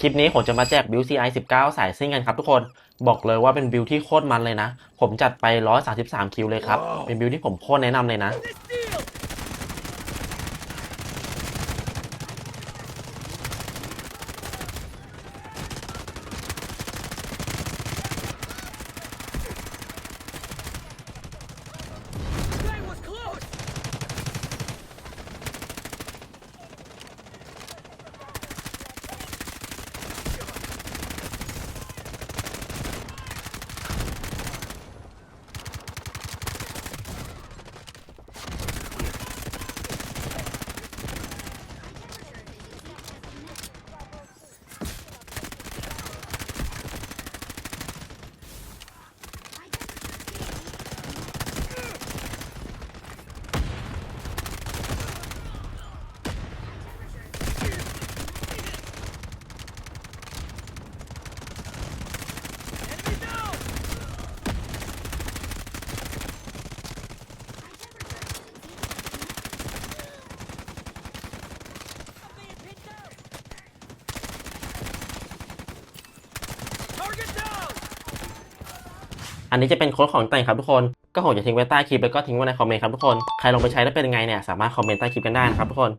คลิปนี้ผมจะมาแจกบิล CI 19 สายซิ่งกันครับทุกคน บอกเลยว่าเป็นบิลที่โคตรมันเลยนะ ผมจัดไป 133 คิวเลยครับ เป็นบิลที่ผมโคตรแนะนำเลยนะ อันนี้จะเป็นโค้ดของแต่งครับทุกคน ก็ผมจะทิ้งไว้ใต้คลิปแล้วก็ทิ้งไว้ในคอมเมนต์ครับทุกคน ใครลองไปใช้แล้วเป็นยังไงเนี่ยสามารถคอมเมนต์ใต้คลิปกันได้นะครับทุกคน